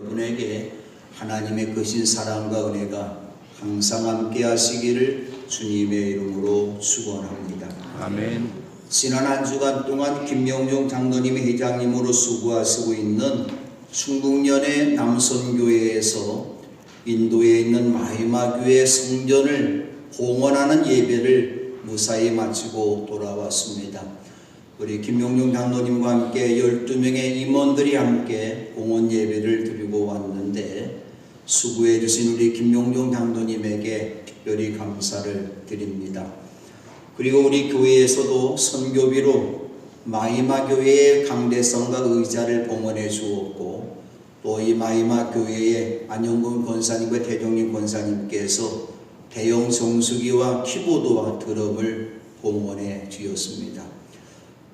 여러분에게 하나님의 거신 사랑과 은혜가 항상 함께 하시기를 주님의 이름으로 축원합니다. 아멘. 지난 한 주간 동안 김영종 장로님이 회장님으로 수고하시고 있는 충북연의 남선교회에서 인도에 있는 마이마교회 성전을 봉헌하는 예배를 무사히 마치고 돌아왔습니다. 우리 김용중 장로님과 함께 12명의 임원들이 함께 봉헌 예배를 드리고 왔는데 수고해 주신 우리 김용중 장로님에게 특별히 감사를 드립니다. 그리고 우리 교회에서도 선교비로 마이마 교회의 강대성과 의자를 봉헌해 주었고 또 이 마이마 교회의 안영근 권사님과 대종림 권사님께서 대형 정수기와 키보드와 드럼을 봉헌해 주었습니다.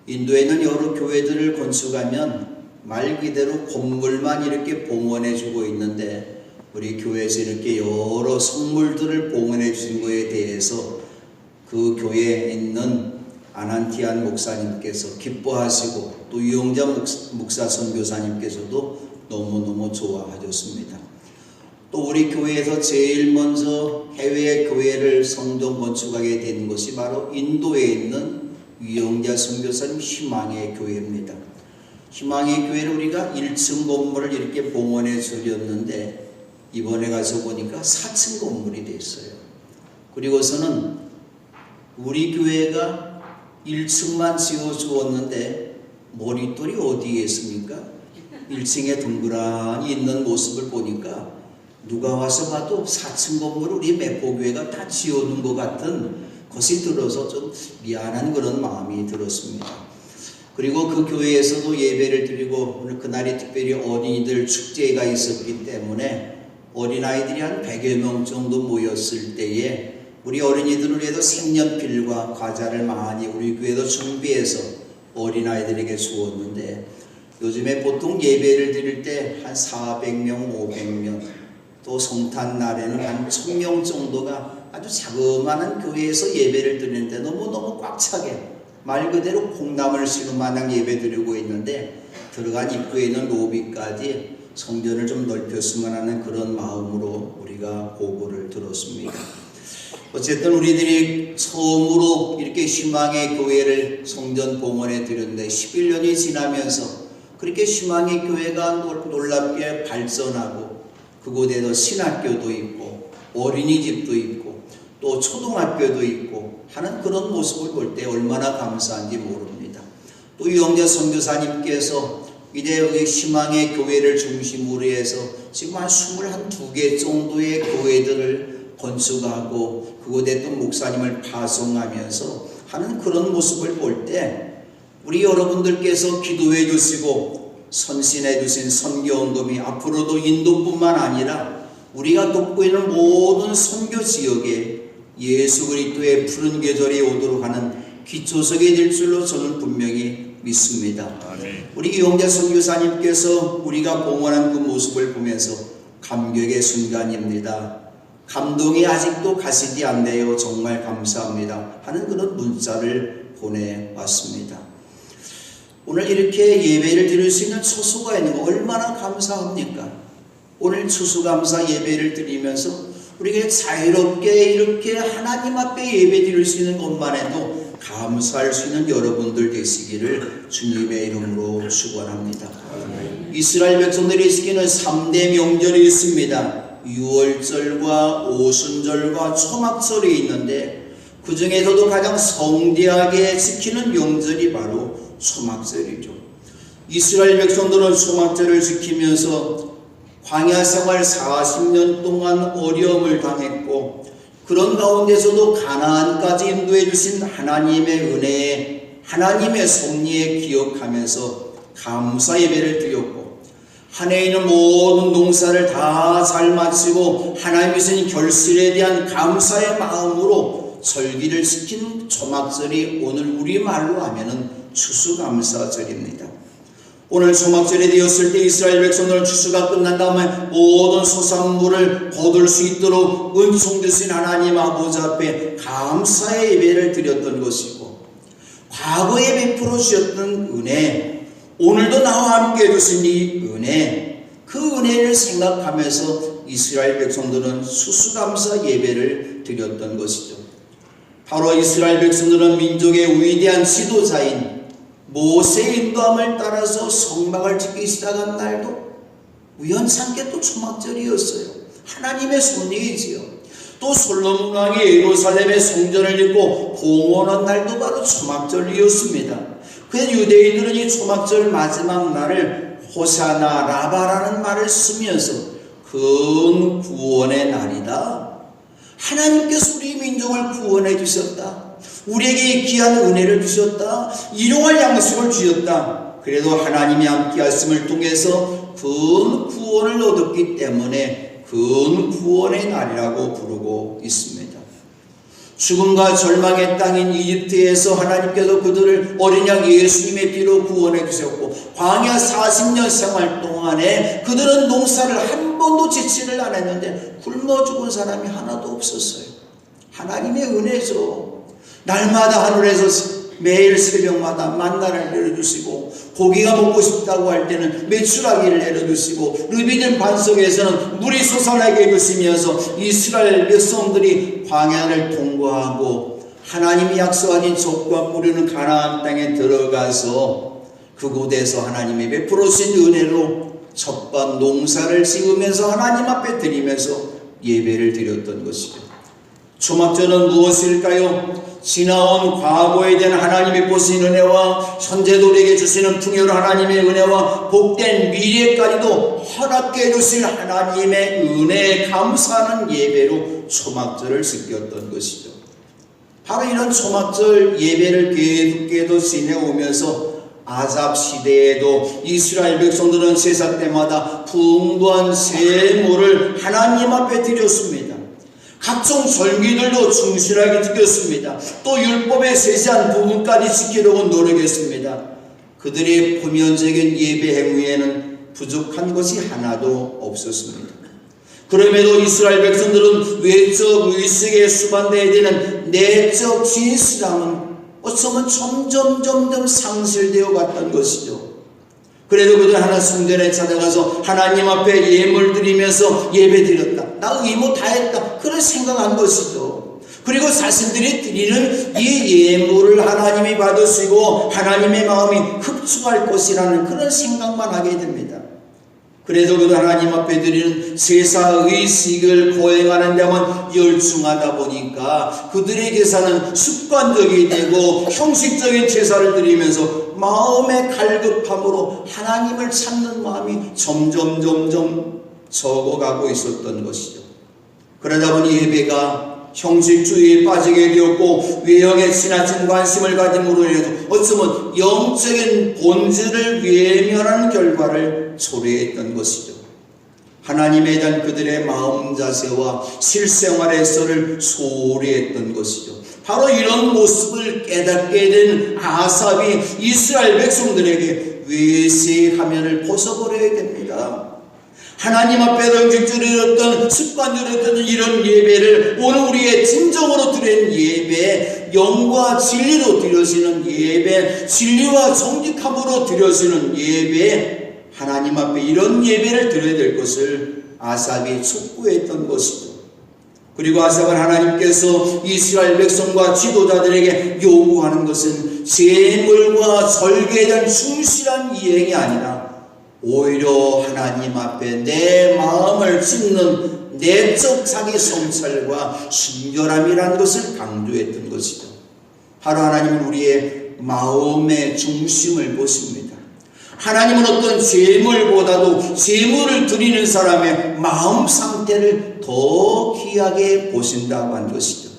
인도에는 여러 교회들을 건축하면 말 그대로 건물만 이렇게 봉헌해 주고 있는데 우리 교회에서 이렇게 여러 선물들을 봉헌해 주신 것에 대해서 그 교회에 있는 아난티안 목사님께서 기뻐하시고 또 유영자 목사 선교사님께서도 너무너무 좋아하셨습니다. 또 우리 교회에서 제일 먼저 해외 교회를 성전 건축하게 된 것이 바로 인도에 있는 유영자 선교사님 희망의 교회입니다. 희망의 교회를 우리가 1층 건물을 이렇게 봉헌해 주렸는데 이번에 가서 보니까 4층 건물이 됐어요. 그리고서는 우리 교회가 1층만 지어 주었는데 머릿돌이 어디에 있습니까? 1층에 둥그란히 있는 모습을 보니까 누가 와서 봐도 4층 건물을 우리 매포교회가 다 지어놓은 것 같은 것이 들어서 좀 미안한 그런 마음이 들었습니다. 그리고 그 교회에서도 예배를 드리고 오늘 그날이 특별히 어린이들 축제가 있었기 때문에 어린아이들이 한 100여 명 정도 모였을 때에 우리 어린이들을 위해서 색연필과 과자를 많이 우리 교회도 준비해서 어린아이들에게 주었는데 요즘에 보통 예배를 드릴 때 한 400명, 500명 또 성탄 날에는 한 1000명 정도가 아주 자그마한 교회에서 예배를 드리는데 너무너무 꽉 차게 말 그대로 콩나물 심은 마냥 예배 드리고 있는데 들어간 입구에 있는 로비까지 성전을 좀 넓혔으면 하는 그런 마음으로 우리가 보고를 들었습니다. 어쨌든 우리들이 처음으로 이렇게 희망의 교회를 성전 봉헌해 드렸는데 11년이 지나면서 그렇게 희망의 교회가 놀랍게 발전하고 그곳에도 신학교도 있고 어린이집도 있고 또 초등학교도 있고 하는 그런 모습을 볼 때 얼마나 감사한지 모릅니다. 또 유영재 선교사님께서 여기 희망의 교회를 중심으로 해서 지금 한 22개 정도의 교회들을 건축하고 그곳에 또 목사님을 파송하면서 하는 그런 모습을 볼 때 우리 여러분들께서 기도해 주시고 선신해 주신 선교원금이 앞으로도 인도뿐만 아니라 우리가 돕고 있는 모든 선교 지역에 예수 그리스도의 푸른 계절이 오도록 하는 기초석이 될 줄로 저는 분명히 믿습니다. 아멘. 우리 이용자 선교사님께서 우리가 봉헌한 그 모습을 보면서 감격의 순간입니다. 감동이 아직도 가시지 않네요. 정말 감사합니다. 하는 그런 문자를 보내왔습니다. 오늘 이렇게 예배를 드릴 수 있는 초수가 있는 거 얼마나 감사합니까? 오늘 추수감사 예배를 드리면서 우리가 자유롭게 이렇게 하나님 앞에 예배 드릴 수 있는 것만 해도 감사할 수 있는 여러분들 되시기를 주님의 이름으로 축원합니다. 이스라엘 백성들이 지키는 3대 명절이 있습니다. 유월절과 오순절과 초막절이 있는데 그 중에서도 가장 성대하게 지키는 명절이 바로 초막절이죠. 이스라엘 백성들은 초막절을 지키면서 광야 생활 40년 동안 어려움을 당했고 그런 가운데서도 가나안까지 인도해 주신 하나님의 은혜에 하나님의 섭리에 기억하면서 감사 예배를 드렸고 한 해에 있는 모든 농사를 다 잘 마치고 하나님이 주신 결실에 대한 감사의 마음으로 절기를 지킨 초막절이 오늘 우리말로 하면은 추수감사절입니다. 오늘 소막절이 되었을 때 이스라엘 백성들은 추수가 끝난 다음에 모든 소산물을 거둘 수 있도록 은총 주신 하나님 아버지 앞에 감사의 예배를 드렸던 것이고 과거에 베풀어 주셨던 은혜 오늘도 나와 함께 해주신 이 은혜 그 은혜를 생각하면서 이스라엘 백성들은 수수감사 예배를 드렸던 것이죠. 바로 이스라엘 백성들은 민족의 위대한 지도자인 모세의 인도함을 따라서 성막을 짓기 시작한 날도 우연찮게 또 초막절이었어요. 하나님의 섭리이지요. 또 솔로몬 왕이 예루살렘의 성전을 짓고 봉헌한 날도 바로 초막절이었습니다. 그래서 유대인들은 이 초막절 마지막 날을 호사나 라바라는 말을 쓰면서 큰 구원의 날이다. 하나님께서 우리 민족을 구원해 주셨다. 우리에게 귀한 은혜를 주셨다. 일용할 양식을 주셨다. 그래도 하나님이 함께 하심을 통해서 큰 구원을 얻었기 때문에 큰 구원의 날이라고 부르고 있습니다. 죽음과 절망의 땅인 이집트에서 하나님께서 그들을 어린 양 예수님의 피로 구원해 주셨고 광야 40년 생활 동안에 그들은 농사를 한 번도 지치를 안 했는데 굶어 죽은 사람이 하나도 없었어요. 하나님의 은혜죠. 날마다 하늘에서 매일 새벽마다 만나를 내려주시고 고기가 먹고 싶다고 할 때는 메추라기를 내려주시고 르비딘 반석에서는 물이 솟아나게 해주시면서 이스라엘 백성들이 광야를 통과하고 하나님이 약속하신 족과 뿌리는 가나안 땅에 들어가서 그곳에서 하나님이 베풀어 주신 은혜로 첫번 농사를 지으면서 하나님 앞에 드리면서 예배를 드렸던 것이죠. 초막절은 무엇일까요? 지나온 과거에 대한 하나님이 보신 은혜와 현재도 우리에게 주시는 풍요로 하나님의 은혜와 복된 미래까지도 허락해 주실 하나님의 은혜에 감사하는 예배로 초막절을 지켰던 것이죠. 바로 이런 초막절 예배를 계속해도 지내오면서 아잡 시대에도 이스라엘 백성들은 제사 때마다 풍부한 세물을 하나님 앞에 드렸습니다. 각종 절기들도 충실하게 지켰습니다. 또 율법의 세세한 부분까지 지키려고 노력했습니다. 그들의 표면적인 예배 행위에는 부족한 것이 하나도 없었습니다. 그럼에도 이스라엘 백성들은 외적 의식에 수반되어야 되는 내적 진실함은 어쩌면 점점 점점 상실되어 갔던 것이죠. 그래도 그들 하나 성전에 찾아가서 하나님 앞에 예물 드리면서 예배 드렸다. 나 의무 다 했다. 그런 생각 한 것이죠. 그리고 자신들이 드리는 이 예물을 하나님이 받으시고 하나님의 마음이 흡수할 것이라는 그런 생각만 하게 됩니다. 그래도 그들 하나님 앞에 드리는 제사 의식을 고행하는 데만 열중하다 보니까 그들의 제사는 습관적이 되고 형식적인 제사를 드리면서 마음의 갈급함으로 하나님을 찾는 마음이 점점 점점 적어가고 있었던 것이죠. 그러다 보니 예배가 형식주의에 빠지게 되었고 외형에 지나친 관심을 가짐으로 인해서 어쩌면 영적인 본질을 외면하는 결과를 초래했던 것이죠. 하나님에 대한 그들의 마음 자세와 실생활에서를 소홀히 했던 것이죠. 바로 이런 모습을 깨닫게 된 아삽이 이스라엘 백성들에게 외세 화면을 벗어버려야 됩니다. 하나님 앞에 정직들이었던 습관들이었던 이런 예배를 오늘 우리의 진정으로 드린 예배, 영과 진리로 드려지는 예배, 진리와 정직함으로 드려지는 예배, 하나님 앞에 이런 예배를 드려야 될 것을 아삽이 촉구했던 것이죠. 그리고 아삽은 하나님께서 이스라엘 백성과 지도자들에게 요구하는 것은 제물과 절개에 대한 충실한 이행이 아니라 오히려 하나님 앞에 내 마음을 찢는 내적 자기 성찰과 순결함이라는 것을 강조했던 것이죠. 바로 하나님은 우리의 마음의 중심을 보십니다. 하나님은 어떤 재물보다도 재물을 드리는 사람의 마음 상태를 더 귀하게 보신다고 한 것이죠.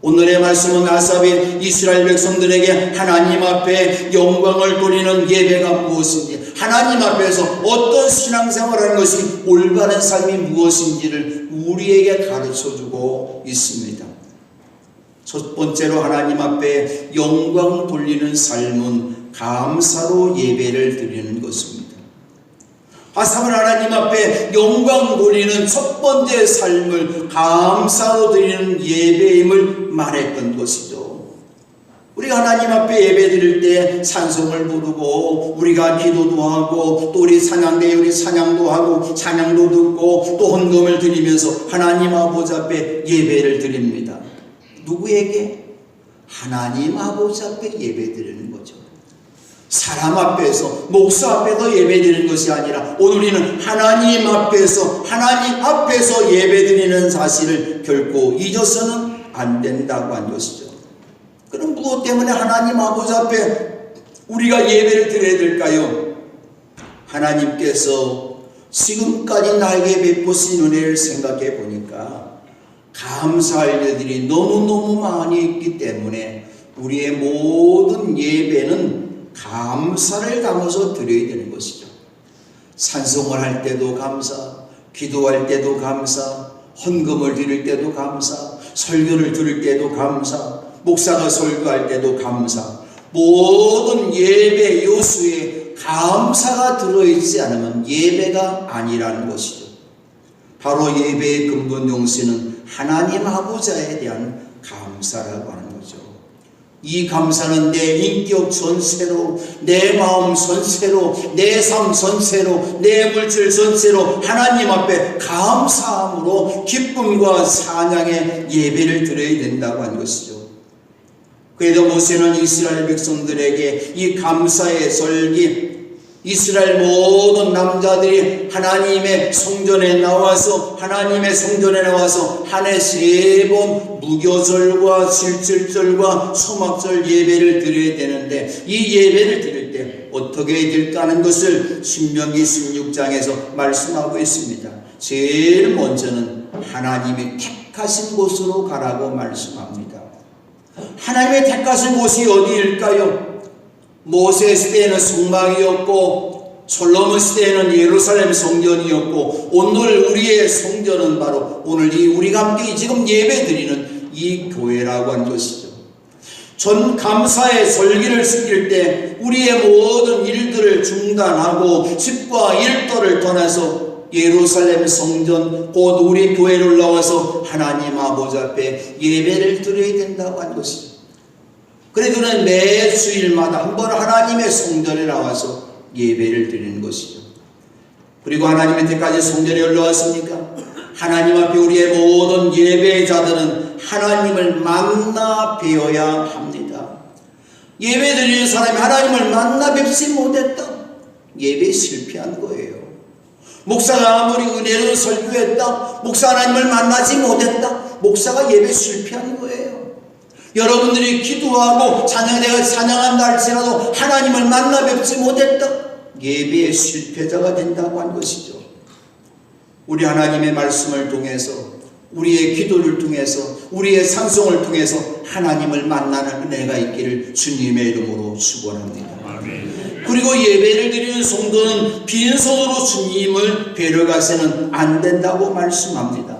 오늘의 말씀은 아삽이 이스라엘 백성들에게 하나님 앞에 영광을 돌리는 예배가 무엇인지, 하나님 앞에서 어떤 신앙생활을 하는 것이 올바른 삶이 무엇인지를 우리에게 가르쳐 주고 있습니다. 첫 번째로 하나님 앞에 영광 돌리는 삶은 감사로 예배를 드리는 것입니다. 아삽은 하나님 앞에 영광 돌리는 첫 번째 삶을 감사로 드리는 예배임을 말했던 것이죠. 우리가 하나님 앞에 예배 드릴 때 찬송을 부르고 우리가 기도도 하고 또 우리 찬양대 우리 찬양도 하고 찬양도 듣고 또 헌금을 드리면서 하나님 아버지 앞에 예배를 드립니다. 누구에게? 하나님 아버지 앞에 예배 드리는 거죠. 사람 앞에서 목사 앞에서 예배 드리는 것이 아니라 오늘 우리는 하나님 앞에서 하나님 앞에서 예배 드리는 사실을 결코 잊어서는 안 된다고 한 것이죠. 그럼 무엇 때문에 하나님 아버지 앞에 우리가 예배를 드려야 될까요? 하나님께서 지금까지 나에게 베푸신 은혜를 생각해 보니까 감사할 일들이 너무너무 많이 있기 때문에 우리의 모든 예배는 감사를 담아서 드려야 되는 것이죠. 찬송을 할 때도 감사, 기도할 때도 감사, 헌금을 드릴 때도 감사, 설교를 들을 때도 감사, 목사가 설교할 때도 감사. 모든 예배 요소에 감사가 들어있지 않으면 예배가 아니라는 것이죠. 바로 예배의 근본 용신은 하나님 아버지에 대한 감사라고 하는 거죠. 이 감사는 내 인격 전체로, 내 마음 전체로, 내 삶 전체로, 내 물질 전체로 하나님 앞에 감사함으로 기쁨과 찬양의 예배를 드려야 된다고 하는 것이죠. 그래도 모세는 이스라엘 백성들에게 이 감사의 설기, 이스라엘 모든 남자들이 하나님의 성전에 나와서 하나님의 성전에 나와서 한 해 세 번 무교절과 칠칠절과 소막절 예배를 드려야 되는데 이 예배를 드릴 때 어떻게 될까 하는 것을 신명기 16장에서 말씀하고 있습니다. 제일 먼저는 하나님이 택하신 곳으로 가라고 말씀합니다. 하나님의 택하신 곳이 어디일까요? 모세 시대에는 성막이었고 솔로몬 시대에는 예루살렘 성전이었고 오늘 우리의 성전은 바로 오늘 이 우리가 함께 지금 예배드리는 이 교회라고 한 것이죠. 전 감사의 설기를 시킬 때 우리의 모든 일들을 중단하고 집과 일터를 떠나서 예루살렘 성전 곧 우리 교회를 나와서 하나님 아버지 앞에 예배를 드려야 된다고 한 것이죠. 그래도는 매 주일마다 한 번 하나님의 성전에 나와서 예배를 드리는 것이죠. 그리고 하나님의 때까지 성전에 올라왔습니까? 하나님 앞에 우리의 모든 예배자들은 하나님을 만나 뵈어야 합니다. 예배 드리는 사람이 하나님을 만나 뵙지 못했다. 예배 실패한 거예요. 목사가 아무리 은혜로 설교했다. 목사 하나님을 만나지 못했다. 목사가 예배 실패한 거예요. 여러분들이 기도하고 찬양대가 찬양한다 할지라도 하나님을 만나 뵙지 못했다. 예배의 실패자가 된다고 한 것이죠. 우리 하나님의 말씀을 통해서 우리의 기도를 통해서 우리의 찬송을 통해서 하나님을 만나는 은혜가 있기를 주님의 이름으로 축원합니다. 그리고 예배를 드리는 성도는 빈손으로 주님을 뵈러 가서는 안 된다고 말씀합니다.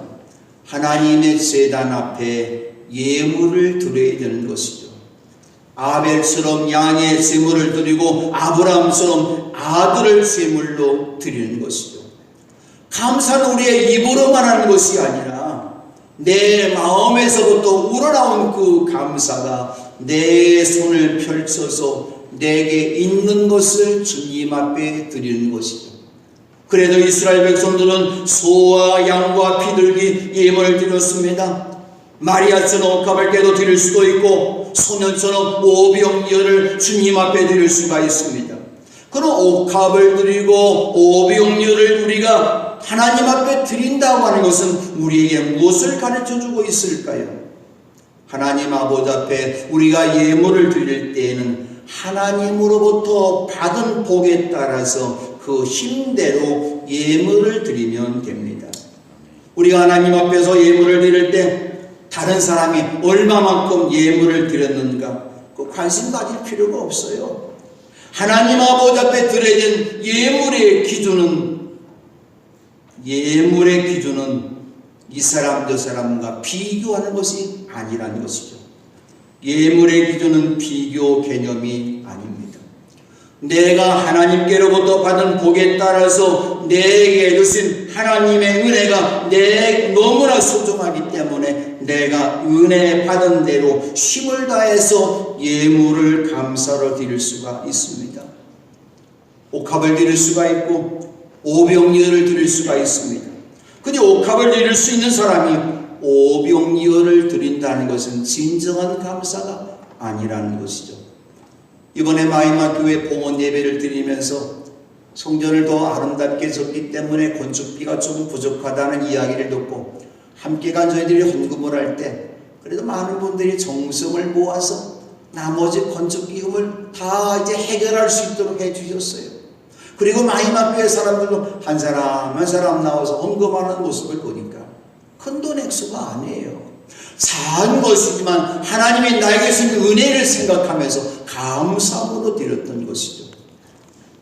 하나님의 제단 앞에 예물을 드려야 되는 것이죠. 아벨처럼 양의 제물을 드리고 아브라함처럼 아들을 제물로 드리는 것이죠. 감사는 우리의 입으로만 하는 것이 아니라 내 마음에서부터 우러나온 그 감사가 내 손을 펼쳐서 내게 있는 것을 주님 앞에 드리는 것이죠. 그래도 이스라엘 백성들은 소와 양과 비둘기 예물을 드렸습니다. 마리아처럼 가발깨도 드릴 수도 있고 소년처럼 오병이어를 주님 앞에 드릴 수가 있습니다. 그런 옥합을 드리고 오병이어를 우리가 하나님 앞에 드린다고 하는 것은 우리에게 무엇을 가르쳐 주고 있을까요? 하나님 아버지 앞에 우리가 예물을 드릴 때에는 하나님으로부터 받은 복에 따라서 그 힘대로 예물을 드리면 됩니다. 우리가 하나님 앞에서 예물을 드릴 때 다른 사람이 얼마만큼 예물을 드렸는가 그 관심 가질 필요가 없어요. 하나님 아버지 앞에 드려진 예물의 기준은 예물의 기준은 이 사람 저 사람과 비교하는 것이 아니라는 것이죠. 예물의 기준은 비교 개념이 아닙니다. 내가 하나님께로부터 받은 복에 따라서 내게 주신 하나님의 은혜가 내 너무나 소중하기 때문에 내가 은혜 받은 대로 힘을 다해서 예물을 감사로 드릴 수가 있습니다. 옥합을 드릴 수가 있고 오병이어를 드릴 수가 있습니다. 근데 옥합을 드릴 수 있는 사람이 오병이어를 드린다는 것은 진정한 감사가 아니라는 것이죠. 이번에 마이마 교회 봉헌 예배를 드리면서 성전을 더 아름답게 졌기 때문에 건축비가 좀 부족하다는 이야기를 듣고 함께 간 저희들이 헌금을 할 때 그래도 많은 분들이 정성을 모아서 나머지 건축 기금을 다 이제 해결할 수 있도록 해주셨어요. 그리고 마이마 교회 사람들도 한 사람 한 사람 나와서 헌금하는 모습을 보니까 큰 돈 액수가 아니에요. 작은 것이지만 하나님이 나에게 주신 은혜를 생각하면서 감사함으로 드렸던 것이죠.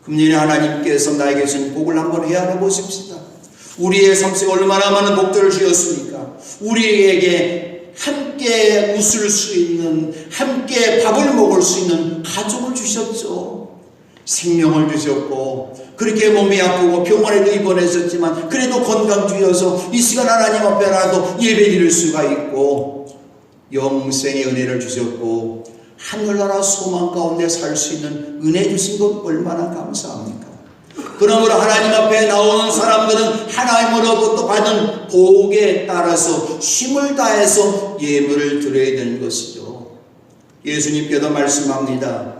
금년에 하나님께서 나에게 주신 복을 한번 헤아려 보십시다. 우리의 삶 속에 얼마나 많은 복들을 주셨습니까? 우리에게 함께 웃을 수 있는, 함께 밥을 먹을 수 있는 가족을 주셨죠. 생명을 주셨고, 그렇게 몸이 아프고 병원에도 입원했었지만, 그래도 건강 주셔서 이 시간 하나님 앞에라도 예배 드릴 수가 있고, 영생의 은혜를 주셨고, 하늘나라 소망 가운데 살 수 있는 은혜 주신 것 얼마나 감사합니까? 그러므로 하나님 앞에 나오는 사람들은 하나님으로부터 받은 복에 따라서 힘을 다해서 예물을 드려야 되는 것이죠. 예수님께도 말씀합니다.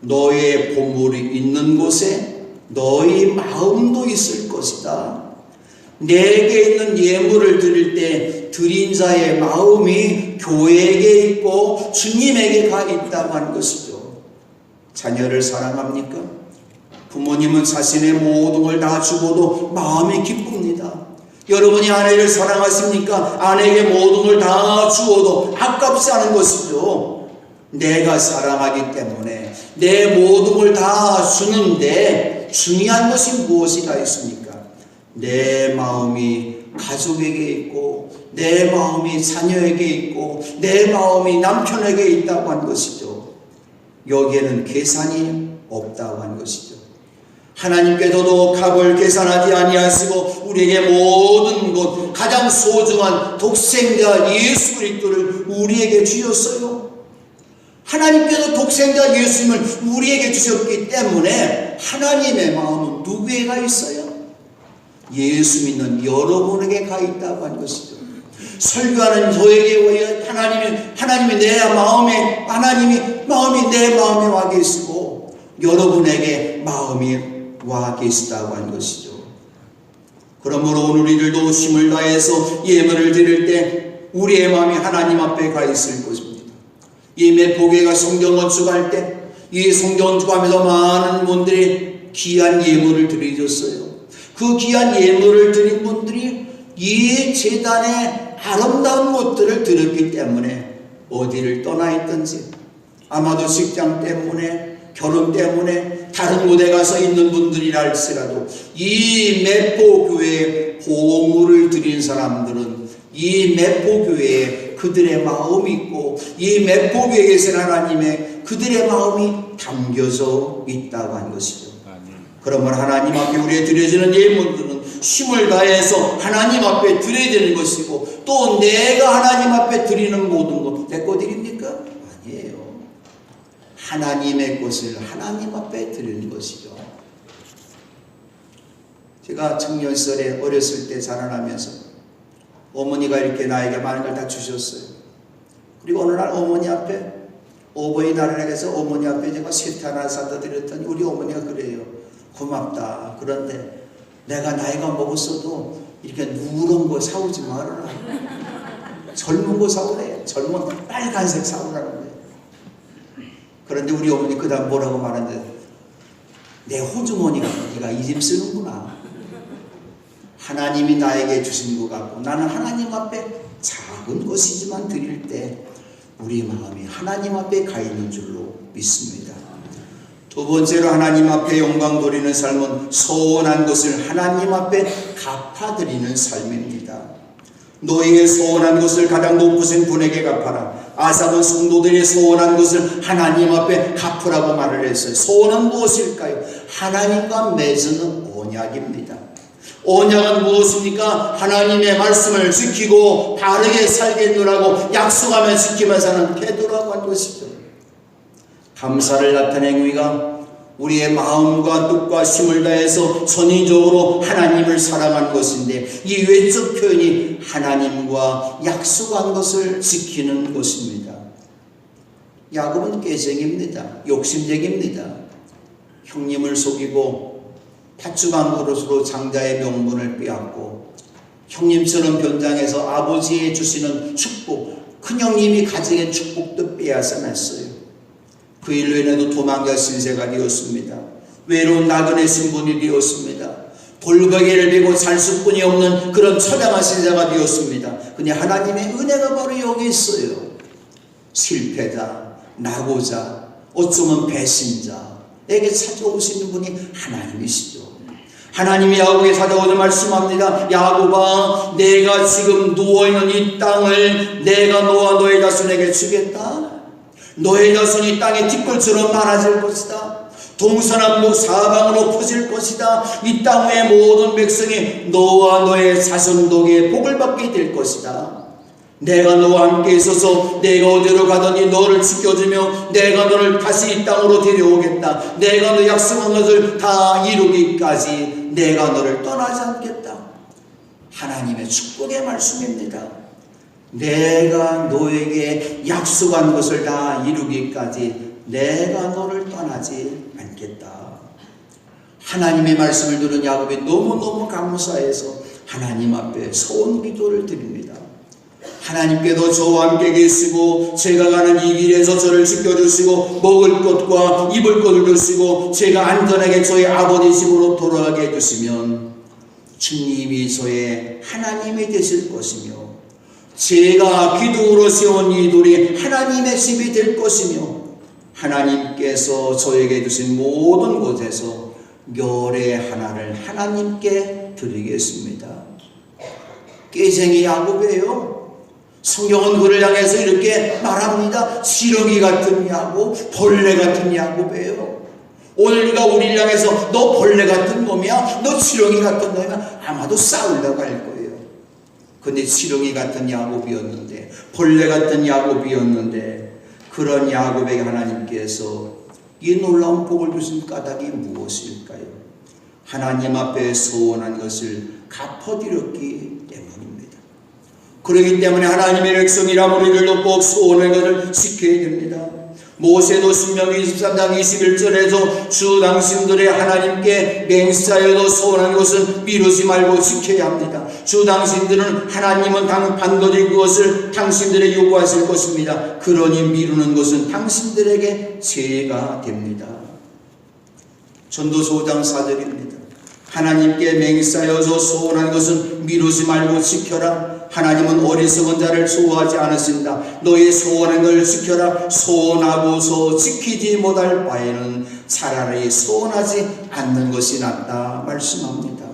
너의 보물이 있는 곳에 너희 마음도 있을 것이다. 내게 있는 예물을 드릴 때 드린 자의 마음이 교회에게 있고 주님에게 가 있다고 하는 것이죠. 자녀를 사랑합니까? 부모님은 자신의 모든 걸 다 주고도 마음이 기쁩니다. 여러분이 아내를 사랑하십니까? 아내에게 모든 걸 다 주어도 아깝지 않은 것이죠. 내가 사랑하기 때문에 내 모든 걸 다 주는데 중요한 것이 무엇이가 있습니까? 내 마음이 가족에게 있고 내 마음이 자녀에게 있고 내 마음이 남편에게 있다고 한 것이죠. 여기에는 계산이 없다고 한 것이죠. 하나님께서도 값을 계산하지 아니하시고 우리에게 모든 것 가장 소중한 독생자 예수 그리스도를 우리에게 주셨어요. 하나님께서 독생자 예수님을 우리에게 주셨기 때문에 하나님의 마음은 누구에 가 있어요? 예수 믿는 여러분에게 가 있다고 한 것이죠. 설교하는 저에게 하나님이 하나님이 내 마음에 하나님이 마음이 내 마음에 와 계시고 여러분에게 마음이 와 계시다고 한 것이죠. 그러므로 오늘 우리들도 힘을 다해서 예물을 드릴 때 우리의 마음이 하나님 앞에 가 있을 것입니다. 이 매포교회가 성경 건축할 때 이 성경 건축하면서 많은 분들이 귀한 예물을 드리셨어요. 그 귀한 예물을 드린 분들이 이 재단의 아름다운 것들을 드렸기 때문에 어디를 떠나 있든지 아마도 직장 때문에 결혼 때문에 다른 곳에 가서 있는 분들이라 할지라도 이 매포교회에 보물을 드린 사람들은 이 매포교회에 그들의 마음이 있고 이 계신 하나님의 그들의 마음이 담겨져 있다고 한 것이죠. 그러면 하나님 앞에 우리에 드려지는 예물들은 힘을 다해서 하나님 앞에 드려야 되는 것이고 또 내가 하나님 앞에 드리는 모든 것내거 드립니까? 아니에요. 하나님의 것을 하나님 앞에 드리는 것이죠. 제가 청년 시절에 어렸을 때 자라나면서 어머니가 이렇게 나에게 많은 걸 다 주셨어요. 그리고 어느 날 어머니 앞에 어버이날을 해서 어머니 앞에 제가 세트 하나 사다 드렸더니 우리 어머니가 그래요. 고맙다. 그런데 내가 나이가 먹었어도 이렇게 누런 거 사오지 말아라. 젊은 거 사오래. 젊은 빨간색 사오라는 거예요. 그런데 우리 어머니 그 다음 뭐라고 말하는데 내 호주머니가 네가 이 집 쓰는구나. 하나님이 나에게 주신 것 같고 나는 하나님 앞에 작은 것이지만 드릴 때 우리 마음이 하나님 앞에 가 있는 줄로 믿습니다. 두 번째로 하나님 앞에 영광 돌리는 삶은 소원한 것을 하나님 앞에 갚아드리는 삶입니다. 너희의 소원한 것을 가장 높으신 분에게 갚아라. 아삽은 성도들이 소원한 것을 하나님 앞에 갚으라고 말을 했어요. 소원은 무엇일까요? 하나님과 맺은 언약입니다. 언약은 무엇입니까? 하나님의 말씀을 지키고 바르게 살겠노라고 약속하며 지키며 사는 태도라고 한 것이죠. 감사를 나타낸 의미가 우리의 마음과 뜻과 힘을 다해서 전인적으로 하나님을 사랑하는 것인데 이 외적 표현이 하나님과 약속한 것을 지키는 것입니다. 야곱은 깨쟁입니다. 욕심쟁입니다. 형님을 속이고 팥죽한 그릇으로 장자의 명분을 빼앗고 형님처럼 변장해서 아버지의 주시는 축복, 큰형님이 가지는 축복도 빼앗아냈어요. 그 일로 인해도 도망자 신세가 되었습니다. 외로운 나그네 신분이 되었습니다. 돌베개를 베고 잘 수뿐이 없는 그런 처량한 신세가 되었습니다. 근데 하나님의 은혜가 바로 여기 있어요. 실패자, 나고자, 어쩌면 배신자에게 찾아오시는 분이 하나님이시죠. 하나님이 야곱에게 찾아오는 말씀합니다. 야곱아, 내가 지금 누워있는 이 땅을 내가 너와 너의 자손에게 주겠다. 너의 자손이 땅의 뒷골처럼 많아질 것이다. 동서남북 사방으로 퍼질 것이다. 이 땅의 모든 백성이 너와 너의 자손독에 복을 받게 될 것이다. 내가 너와 함께 있어서 내가 어디로 가든지 너를 지켜주며 내가 너를 다시 이 땅으로 데려오겠다. 내가 너 약속한 것을 다 이루기까지 내가 너를 떠나지 않겠다. 하나님의 축복의 말씀입니다. 내가 너에게 약속한 것을 다 이루기까지 내가 너를 떠나지 않겠다. 하나님의 말씀을 들은 야곱이 너무너무 감사해서 하나님 앞에 소원 기도를 드립니다. 하나님께도 저와 함께 계시고 제가 가는 이 길에서 저를 지켜주시고 먹을 것과 입을 것을 주시고 제가 안전하게 저희 아버지 집으로 돌아가게 해주시면 주님이 저의 하나님이 되실 것이며 제가 기둥으로 세운 이 돌이 하나님의 집이 될 것이며 하나님께서 저에게 주신 모든 곳에서 열의 하나를 하나님께 드리겠습니다. 깨쟁이 야곱이에요. 성경은 그를 향해서 이렇게 말합니다. 시러기 같은 야곱, 벌레 같은 야곱이에요. 오늘 네가 우리를 향해서 너 벌레 같은 놈이야, 너 지렁이 같은 놈이야. 아마도 싸우려고 할 거예요. 근데 지렁이 같은 야곱이었는데, 벌레 같은 야곱이었는데, 그런 야곱에게 하나님께서 이 놀라운 복을 주신 까닭이 무엇일까요? 하나님 앞에 소원한 것을 갚아드렸기 때문입니다. 그렇기 때문에 하나님의 백성이라 우리들도 꼭 소원한 것을 지켜야 됩니다. 모세도 신명기 23장 21절에서 주 당신들의 하나님께 맹세하여도 소원한 것은 미루지 말고 지켜야 합니다. 주 당신들은 하나님은 당 반드시 그것을 당신들에게 요구하실 것입니다. 그러니 미루는 것은 당신들에게 죄가 됩니다. 전도서 5장 4절입니다. 하나님께 맹세하여서 소원한 것은 미루지 말고 지켜라. 하나님은 어리석은 자를 좋아하지 않으신다. 너의 소원한 걸 지켜라. 소원하고서 지키지 못할 바에는 차라리 소원하지 않는 것이 낫다. 말씀합니다.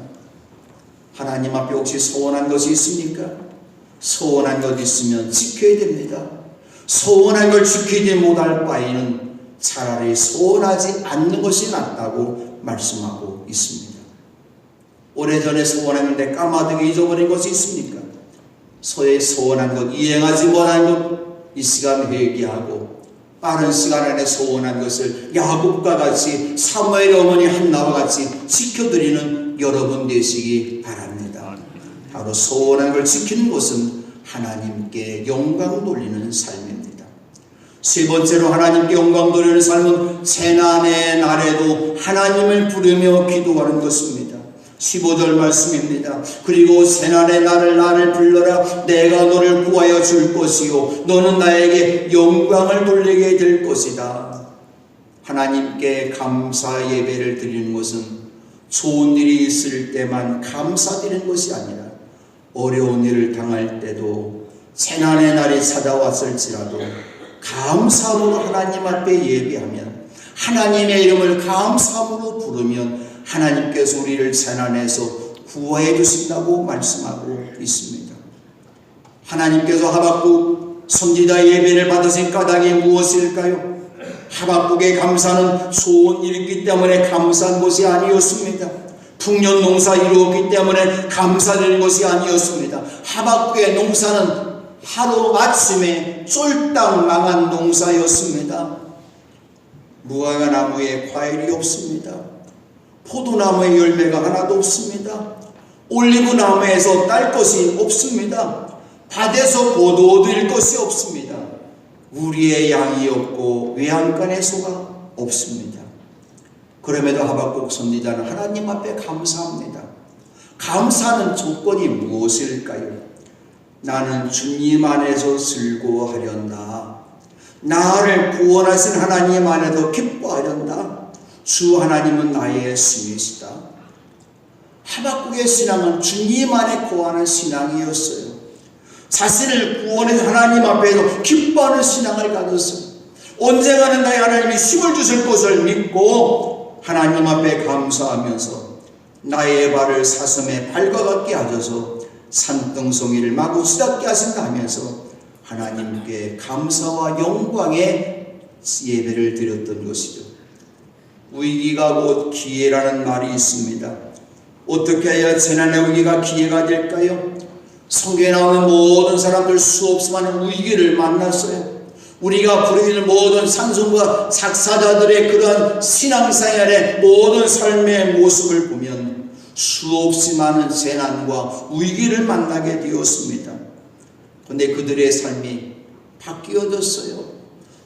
하나님 앞에 혹시 소원한 것이 있습니까? 소원한 것 있으면 지켜야 됩니다. 소원한 걸 지키지 못할 바에는 차라리 소원하지 않는 것이 낫다고 말씀하고 있습니다. 오래전에 소원했는데 까마득히 잊어버린 것이 있습니까? 소의 소원한 것, 이행하지 못한 것, 이 시간 회개하고 빠른 시간 안에 소원한 것을 야곱과 같이 사무엘 어머니 한나와 같이 지켜드리는 여러분 되시기 바랍니다. 바로 소원한 걸 지키는 것은 하나님께 영광 돌리는 삶입니다. 세 번째로 하나님께 영광 돌리는 삶은 재난의 날에도 하나님을 부르며 기도하는 것입니다. 15절 말씀입니다. 그리고 세난의 날을 나를 불러라 내가 너를 구하여 줄 것이요 너는 나에게 영광을 돌리게 될 것이다. 하나님께 감사 예배를 드리는 것은 좋은 일이 있을 때만 감사드리는 것이 아니라 어려운 일을 당할 때도 재난의 날이 찾아왔을지라도 감사함으로 하나님 앞에 예배하면 하나님의 이름을 감사함으로 부르면 하나님께서 우리를 재난에서 구원해 주신다고 말씀하고 있습니다. 하나님께서 하박국 선지자 예배를 받으신 까닭이 무엇일까요? 하박국의 감사는 일이기 때문에 감사한 것이 아니었습니다. 풍년 농사 이루었기 때문에 감사드릴 것이 아니었습니다. 하박국의 농사는 하루 아침에 쫄딱 망한 농사였습니다. 무화과 나무에 과일이 없습니다. 포도나무에 열매가 하나도 없습니다. 올리브 나무에서 딸 것이 없습니다. 밭에서 포도 얻을 것이 없습니다. 우리의 양이 없고 외양간의 소가 없습니다. 그럼에도 하박국 선지자는 하나님 앞에 감사합니다. 감사하는 조건이 무엇일까요? 나는 주님 안에서 즐거워하련다. 나를 구원하신 하나님 안에서 기뻐하련다. 주 하나님은 나의 신이시다. 하박국의 신앙은 주님 안에 거하는 신앙이었어요. 자신을 구원해 하나님 앞에서 기뻐하는 신앙을 가졌어요. 언젠가는 나의 하나님이 힘을 주실 것을 믿고 하나님 앞에 감사하면서 나의 발을 사슴의 발과 같게 하셔서 산등성이를 마구 치닫게 하신다 하면서 하나님께 감사와 영광의 예배를 드렸던 것이죠. 위기가 곧 기회라는 말이 있습니다. 어떻게 해야 재난의 위기가 기회가 될까요? 성경에 나오는 모든 사람들 수없이 많은 위기를 만났어요. 우리가 부르는 모든 산성과 작사자들의 그러한 신앙생활의 모든 삶의 모습을 보면 수없이 많은 재난과 위기를 만나게 되었습니다. 그런데 그들의 삶이 바뀌어졌어요.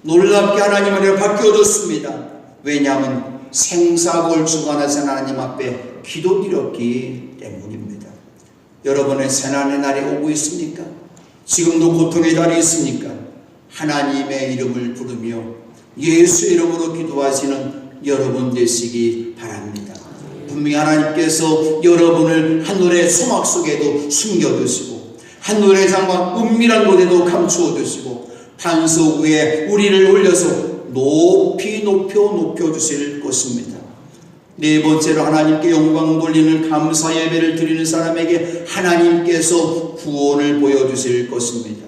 놀랍게 하나님 안에 바뀌어졌습니다. 왜냐하면 생사골주관하신 하나님 앞에 기도드렸기 때문입니다. 여러분의 재난의 날이 오고 있습니까? 지금도 고통의 날이 있습니까? 하나님의 이름을 부르며 예수 이름으로 기도하시는 여러분 되시기 바랍니다. 분명히 하나님께서 여러분을 하늘의 소막 속에도 숨겨두시고 하늘의 장막 은밀한 곳에도 감추어 두시고 반석 위에 우리를 올려서 높이 높여 높여 주실 것입니다. 네 번째로 하나님께 영광 돌리는 감사 예배를 드리는 사람에게 하나님께서 구원을 보여주실 것입니다.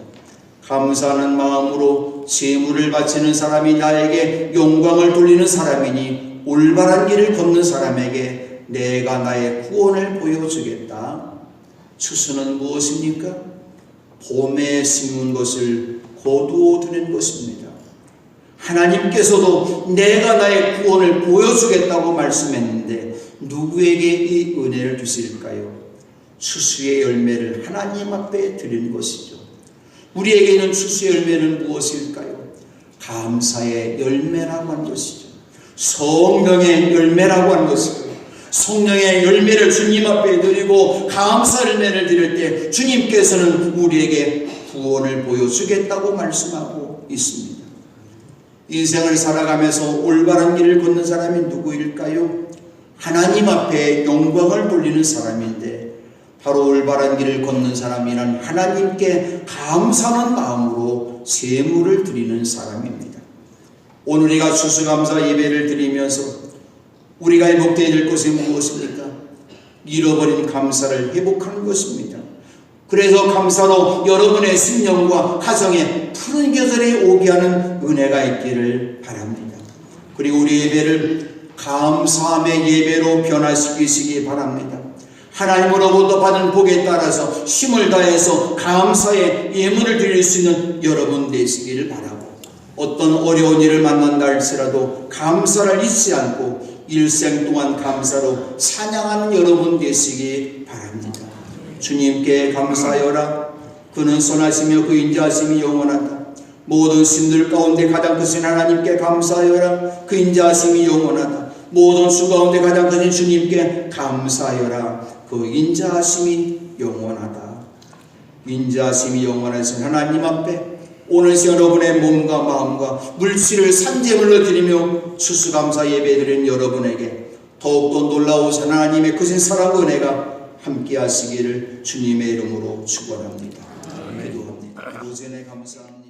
감사하는 마음으로 재물을 바치는 사람이 나에게 영광을 돌리는 사람이니 올바른 길을 걷는 사람에게 내가 나의 구원을 보여주겠다. 추수는 무엇입니까? 봄에 심은 것을 거두어 두는 것입니다. 하나님께서도 내가 나의 구원을 보여주겠다고 말씀했는데 누구에게 이 은혜를 주실까요? 추수의 열매를 하나님 앞에 드리는 것이죠. 우리에게는 추수의 열매는 무엇일까요? 감사의 열매라고 하는 것이죠. 성령의 열매라고 하는 것이고 성령의 열매를 주님 앞에 드리고 감사 열매를 드릴 때 주님께서는 우리에게 구원을 보여주겠다고 말씀하고 있습니다. 인생을 살아가면서 올바른 길을 걷는 사람이 누구일까요? 하나님 앞에 영광을 돌리는 사람인데 바로 올바른 길을 걷는 사람이란 하나님께 감사하는 마음으로 세물을 드리는 사람입니다. 오늘 우리가 추수감사 예배를 드리면서 우리가 회복되어야 될 것이 무엇입니까? 잃어버린 감사를 회복하는 것입니다. 그래서 감사로 여러분의 심령과 가정에 푸른 계절이 오게 하는 은혜가 있기를 바랍니다. 그리고 우리 예배를 감사함의 예배로 변화시키시기 바랍니다. 하나님으로부터 받은 복에 따라서 힘을 다해서 감사의 예물을 드릴 수 있는 여러분 되시기를 바라고 어떤 어려운 일을 만난다 할지라도 감사를 잊지 않고 일생 동안 감사로 찬양하는 여러분 되시기 바랍니다. 주님께 감사하여라. 그는 선하시며 그 인자하심이 영원하다. 모든 신들 가운데 가장 크신 하나님께 감사하여라. 그 인자하심이 영원하다. 모든 수 가운데 가장 크신 주님께 감사하여라. 그 인자하심이 영원하다. 인자하심이 영원하신 하나님 앞에 오늘 여러분의 몸과 마음과 물질을 산재물로 드리며 추수감사 예배드린 여러분에게 더욱더 놀라우신 하나님의 크신 사랑 은혜가 함께 하시기를 주님의 이름으로 축원합니다. 기도합니다. 네 감사합니다.